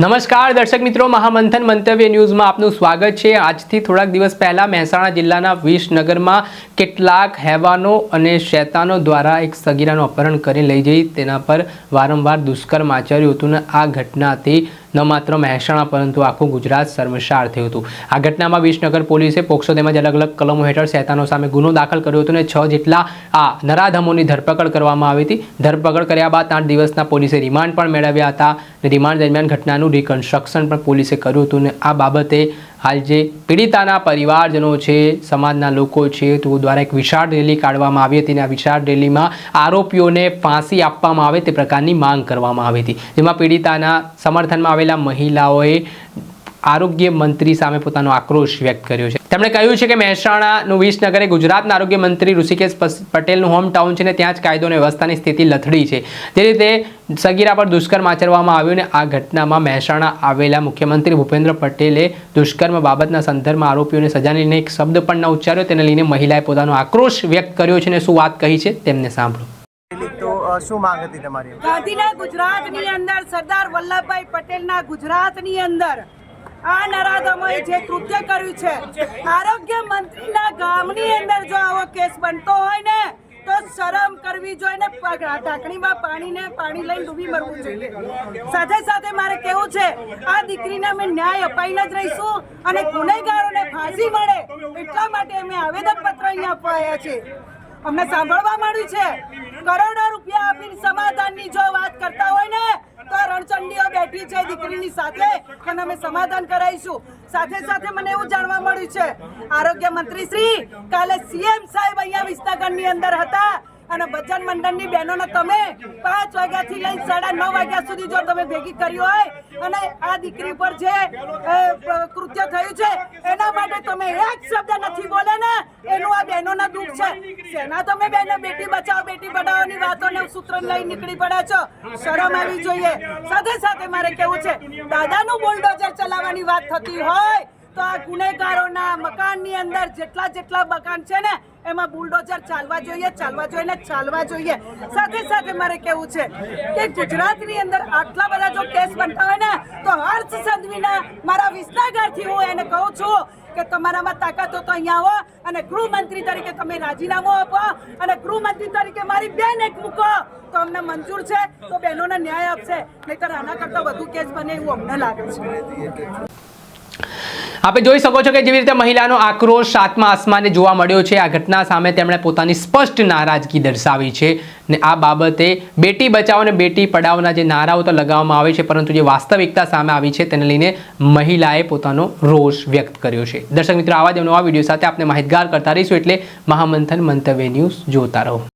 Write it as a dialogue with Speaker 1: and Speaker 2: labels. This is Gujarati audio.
Speaker 1: નમસ્કાર, દર્શક મિત્રો. મહામંથન મંતવ્ય ન્યૂઝમાં આપનું સ્વાગત છે. આજથી થોડાક દિવસ પહેલા મહેસાણા જિલ્લાના વિસનગરમાં કેટલાક હેવાનો અને શૈતાનો દ્વારા એક સગીરાનું અપહરણ કરી લઈ જઈ. તેના પર વારંવાર દુષ્કર્મ આચર્યું હતું અને આ ઘટનાથી ન માત્ર મહેસાણા, પરંતુ આખું ગુજરાત શર્મશાર થયું હતું. આ ઘટનામાં વિસનગર પોલીસે પોક્સો તેમજ અલગ અલગ કલમો હેઠળ શેતાનો સામે ગુનો દાખલ કર્યો હતો અને છ જેટલા આ નરાધમોની ધરપકડ કરવામાં આવી હતી. ધરપકડ કર્યા બાદ આઠ દિવસના પોલીસે રિમાન્ડ પણ મેળવ્યા હતા અને રિમાન્ડ દરમિયાન ઘટનાનું રિકન્સ્ટ્રક્શન પણ પોલીસે કર્યું હતું અને આ બાબતે હાલ જે પીડિતાના પરિવારજનો છે, સમાજના લોકો છે તો દ્વારા એક વિશાળ રેલી કાઢવામાં આવી હતી અને આ વિશાળ રેલીમાં આરોપીઓને ફાંસી આપવામાં આવે તે પ્રકારની માંગ કરવામાં આવી હતી. જેમાં પીડિતાના સમર્થનમાં આવેલા મહિલાઓએ આરોગ્ય મંત્રી સામે પોતાનો આક્રોશ વ્યક્ત કર્યો છે. તેમણે કહ્યું છે કે મહેસાણાનું વિસનગર એ ગુજરાતના આરોગ્ય મંત્રી ઋષિકેશ પટેલનું હોમ ટાઉન છે ને ત્યાં જ કાયદો અને વ્યવસ્થાની સ્થિતિ લથડી છે. તે રીતે સગીરા પર દુષ્કર્મ આચરવામાં આવ્યું ને આ ઘટનામાં મહેસાણા આવેલા મુખ્યમંત્રી ભૂપેન્દ્ર પટેલે દુષ્કર્મ બાબતના સંદર્ભમાં આરોપીઓને સજાને લઈને એક શબ્દ પણ ન ઉચ્ચાર્યો. તેને લઈને મહિલાએ પોતાનો આક્રોશ વ્યક્ત કર્યો છે અને શું વાત કહી છે તેમને સાંભળો.
Speaker 2: શું માંગ હતી તમારી?
Speaker 3: ગાંધીના ગુજરાતની અંદર સરદાર વલ્લભભાઈ પટેલના ગુજરાતની અંદર આ નરાધમોએ જે કૃત્ય કર્યું છે, આરોગ્ય મંત્રીના ગામની અંદર જો આવો કેસ બનતો હોય ને, તો શરમ કરવી જોઈએ ઢાંકણીમાં પાણીને પાણી લઈને ડૂબી મરવું જોઈએ. સાથે સાથે મારે કેવું છે, આ દીકરીને અમે ન્યાય અપાઈને જ રહીશું અને ગુનેગારોને ફાંસી મળે એટલા માટે અમે આવેદનપત્ર અહીંયા આપવા આવ્યા છીએ. અમને સાંભળવા મળ્યું છે, કરોડો રૂપિયા આપીને સમાધાનની જો વાત કરતા હોય ને તો રણચંડીઓ બેઠી છે દીકરીની સાથે અને અમે સમાધાન કરાવીશું. સાથે સાથે મને એવું જાણવા મળ્યું છે, આરોગ્ય મંત્રી શ્રી, કાલે સીએમ સાહેબ અહીંયા વિસનગરની અંદર હતા અને ભજન મંડળની બહેનોને તમે પાંચ વાગ્યાથી લઈ સાડા નવ વાગ્યા સુધી જો તમે ભેગી કરી હોય અને આ દીકરી પર જે કૃત્ય થયું છે, એના માટે તમે એક શબ્દ નથી બોલે ને એનું આ બહેનોના દુઃખ છે સેના તમે બહેનો બેટી બચાવો બેટી વાતો વાતોને સૂત્ર લઈ નીકળી પડ્યા છો. શરમ આવી જોઈએ. સાથે સાથે મારે કેવું છે દાદાનું બુલડોઝર ચલાવવાની વાત થતી હોય તો આ ગુનેગારોના મકાનની અંદર જેટલા જેટલા મકાન છે ને એમાં બુલડોઝર ચાલવા જોઈએ ચાલવા જોઈએ ને ચાલવા જોઈએ. સાથે સાથે મારે કેવું છે કે ગુજરાતની અંદર આટલા બધા જો કેસ બનતા હોય ને તો હર્ષ સંધવીના મારા વિસનગરથી હું એને કહું છું કે તમારામાં તાકાત તો અહીંયા આવો અને ગૃહમંત્રી તરીકે તમે રાજીનામું આપો અને ગૃહમંત્રી તરીકે મારી બેન એક મૂકો. તો અમને મંજૂર છે, તો બહેનોને ન્યાય આપશે. નહીતર આના કરતાં વધુ કેસ બને એવું અમને લાગે છે.
Speaker 1: આપણે જોઈ શકો છો કે જેવી રીતે મહિલાનો આક્રોશ સાતમા આસમાને જોવા મળ્યો છે. આ ઘટના સામે તેમણે પોતાની સ્પષ્ટ નારાજગી દર્શાવી છે ને આ બાબતે બેટી બચાવો અને બેટી પઢાઓના જે નારાઓ તો લગાવવામાં આવે છે, પરંતુ જે વાસ્તવિકતા સામે આવી છે તેને લઈને મહિલાએ પોતાનો રોષ વ્યક્ત કર્યો છે. દર્શક મિત્રો, આવા જ નવા વીડિયો સાથે આપણે માહિતગાર કરતા રહીશું એટલે મહામંથન મંતવ્ય ન્યૂઝ જોતા રહો.